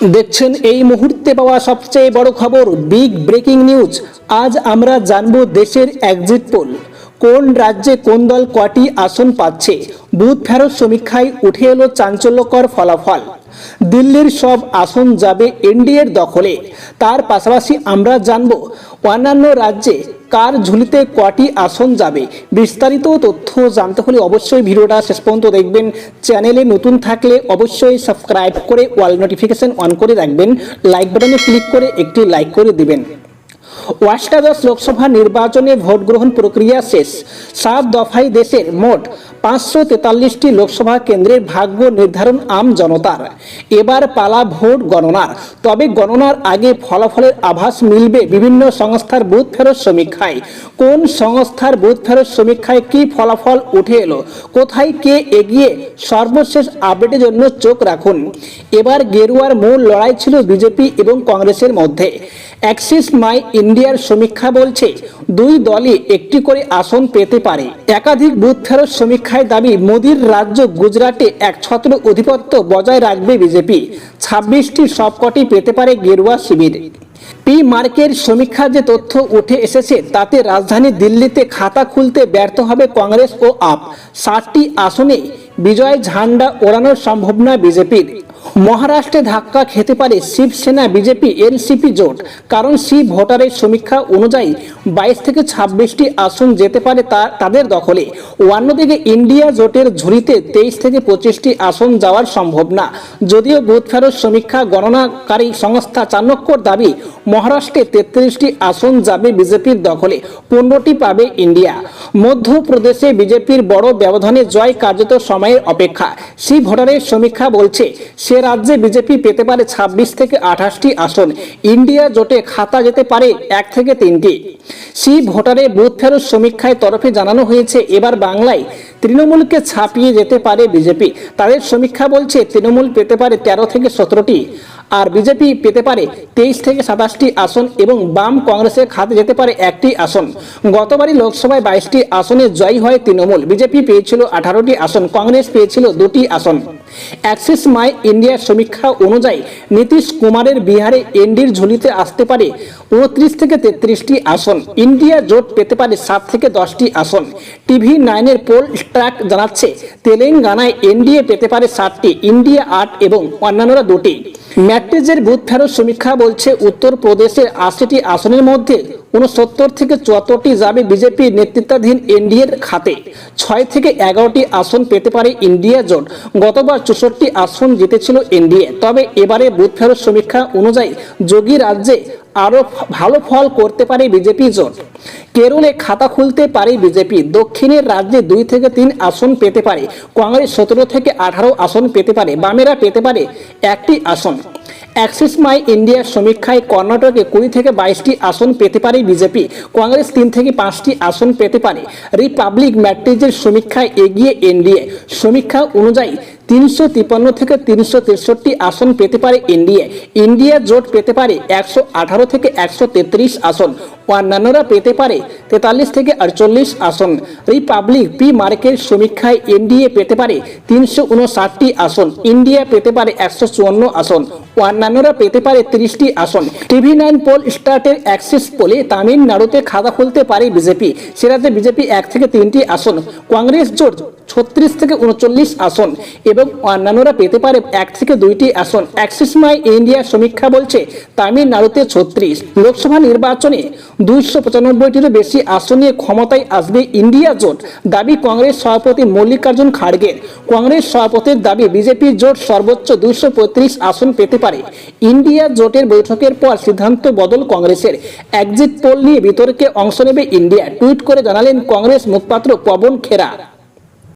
দেখছেন এই মুহূর্তে পাওয়া সবচেয়ে বড় খবর বিগ ব্রেকিং নিউজ আজ আমরা জানব দেশের এক্সিট পোল কোন রাজ্যে কোন দল কটি আসন পাচ্ছে? বুথ ফেরত সমীক্ষায় উঠে এলো চাঞ্চল্যকর ফলাফল। দিল্লির সব আসন যাবে এনডিএর দখলে। তার পাশাপাশি আমরা জানব অন্যান্য রাজ্যে কার ঝুলিতে কটি আসন যাবে। বিস্তারিত তথ্য জানতে হলে অবশ্যই ভিডিওটা শেষ পর্যন্ত দেখবেন। চ্যানেলে নতুন থাকলে অবশ্যই সাবস্ক্রাইব করে ওয়াল নোটিফিকেশন অন করে রাখবেন। লাইক বাটনে ক্লিক করে একটি লাইক করে দিবেন। অষ্টাদশ লোকসভা নির্বাচনে ভোট গ্রহণ প্রক্রিয়া শেষ। সাত দফায় দেশের মোট পাঁচশো তেতাল্লিশটি লোকসভা কেন্দ্রের ভাগ্য নির্ধারণ আম জনতার। এবার পালা ভোট গণনার। তবে গণনার আগে ফলাফলের আভাস মিলবে বিভিন্ন সংস্থার বুথ ফেরত সমীক্ষায়। কোন সংস্থার বুথ ফেরত সমীক্ষায় কি ফলাফল উঠে এলো? কোথায় কে এগিয়ে? সর্বশেষ আপডেটের জন্য চোখ রাখুন। এবার গেরুয়ার মূল লড়াই ছিল বিজেপি এবং কংগ্রেসের মধ্যে। অ্যাক্সিস মাই ইন্ডিয়ার সমীক্ষা বলছে দুই দলই একটি করে আসন পেতে পারে। একাধিক বুথ ফেরত সমীক্ষায় দাবি, মোদীর রাজ্য গুজরাটে এক ছত্র অধিপত্য বজায় রাখবে বিজেপি। ছাব্বিশটি সবকটি পেতে পারে গেরুয়া শিবির। পি মার্কের সমীক্ষা যে তথ্য উঠে এসেছে, তাতে রাজধানী দিল্লিতে খাতা খুলতে ব্যর্থ হবে কংগ্রেস ও আপ। ষাটটি আসনে বিজয় ঝান্ডা ওড়ানোর সম্ভব নয় বিজেপির। মহারাষ্ট্রে ধাক্কা খেতে পারে শিবসেনা বিজেপি এনসিপি জোট, কারণ সি ভোটারের সমীক্ষা অনুযায়ী বাইশ থেকে ছাব্বিশটি আসন যেতে পারে তাদের দখলে। অন্যদিকে ইন্ডিয়া জোটের ঝুড়িতে তেইশ থেকে পঁচিশটি আসন যাওয়ার সম্ভব না। যদিও বুথ ফেরত সমীক্ষা গণনাকারী সংস্থা চাণক্যর দাবি, মহারাষ্ট্রে তেত্রিশটি আসন যাবে বিজেপির দখলে, পনেরোটি পাবে ইন্ডিয়া। মধ্যপ্রদেশে বিজেপির বড় ব্যবধানে জয় কার্যত সময়ের অপেক্ষা। সি ভোটারের সমীক্ষা বলছে, সে রাজ্যে বিজেপি পেতে পারে ছাব্বিশ থেকে আঠাশটি আসন। ইন্ডিয়া জোটে খাতা যেতে পারে এক থেকে তিনটি। সি ভোটারে বুথ ফেরত সমীক্ষায় তরফে জানানো হয়েছে, এবার বাংলায় তৃণমূলকে ছাপিয়ে যেতে পারে বিজেপি। তাদের সমীক্ষা বলছে তৃণমূল পেতে পারে তেরো থেকে সতেরোটি, আর বিজেপি পেতে পারে তেইশ থেকে সাতাশটি আসন এবং বাম কংগ্রেসের খাতে যেতে পারে একটি আসন। গতবারই লোকসভায় বাইশটি আসনে জয়ী হয় তৃণমূল। বিজেপি পেয়েছিল আঠারোটি আসন, কংগ্রেস পেয়েছিল দুটি আসন। অ্যাক্সিস মাই ইন্ডিয়ার সমীক্ষা অনুযায়ী নীতিশ কুমারের বিহারে এনডির ঝুলিতে আসতে পারে উনত্রিশ থেকে তেত্রিশটি আসন। ইন্ডিয়া জোট পেতে পারে সাত থেকে দশটি আসন। টিভি নাইনের পোল ট্র্যাক জানাচ্ছে তেলেঙ্গানায় এনডিএ পেতে পারে সাতটি, ইন্ডিয়া আট এবং অন্যান্যরা দুটি। ম্যাট্রিজের বুথ ফেরত সমীক্ষা বলছে, উত্তরপ্রদেশের আশিটি আসনের মধ্যে উনসত্তর থেকে চুয়াত্তরটি যাবে বিজেপির নেতৃত্বাধীন এনডিএর খাতে ছয় থেকে এগারোটি আসন পেতে পারে ইন্ডিয়া জোট। গতবার চৌষট্টি আসন জিতেছিল এনডিএ। তবে এবারে বুথ ফেরত সমীক্ষা অনুযায়ী যোগী রাজ্যে আরও ভালো ফল করতে পারে বিজেপি জোট। কেরলে খাতা খুলতে পারে বিজেপি। দক্ষিণের রাজ্যে দুই থেকে তিন আসন পেতে পারে। কংগ্রেস সতেরো থেকে আঠারো আসন পেতে পারে। বামেরা পেতে পারে একটি আসন। অ্যাক্সিস মাই ইন্ডিয়ার সমীক্ষায় কর্ণাটকে কুড়ি থেকে বাইশটি আসন পেতে পারে বিজেপি, কংগ্রেস তিন থেকে পাঁচটি আসন পেতে পারে। রিপাবলিক ম্যাট্রিজের সমীক্ষায় এগিয়ে এনডিএ, সমীক্ষা অনুযায়ী তিনশো তিপ্পান্ন থেকে তিনশো তেষট্টি আসন পেতে পারে এনডিএ। ইন্ডিয়া জোট পেতে পারে একশো আঠারো থেকে একশো তেত্রিশ আসন। অন্যান্যরা পেতে পারে। তেতাল্লিশ থেকে আটচল্লিশ আসন। রিপাবলিক পি মার্কের সমীক্ষায় এনডিএ পেতে পারে তিনশো উনষাটটি আসন। ইন্ডিয়া পেতে পারে একশো চুয়ান্ন আসন। অন্যান্যরা পেতে পারে তিরিশটি আসন। টিভি নাইন পোল স্টার্টের অ্যাক্সিস পোলে তামিলনাড়ুতে খাতা খুলতে পারে বিজেপি। সেরাতে বিজেপি এক থেকে তিনটি আসন। কংগ্রেস জোট ছত্রিশ থেকে উনচল্লিশ আসন এবং অন্যান্যরা পেতে পারে এক থেকে দুইটি আসন। অ্যাক্সিস মাই ইন্ডিয়া সমীক্ষা বলছে, তামিলনাড়ুতে ছত্রিশ। লোকসভা নির্বাচনে দুইশো পঁচানব্বইটিরও বেশি আসন নিয়ে ক্ষমতায় আসবে ইন্ডিয়া জোট। দাবি কংগ্রেস সভাপতি মল্লিকার্জুন খাড়গের। কংগ্রেস সভাপতির দাবি বিজেপি জোট সর্বোচ্চ দুইশো পঁয়ত্রিশ আসন পেতে পারে। ইন্ডিয়া জোটের বৈঠকের পর সিদ্ধান্ত বদল কংগ্রেসের। একজিট পোল নিয়ে বিতর্কে অংশ নেবে ইন্ডিয়া। টুইট করে জানালেন কংগ্রেস মুখপাত্র পবন খেরা।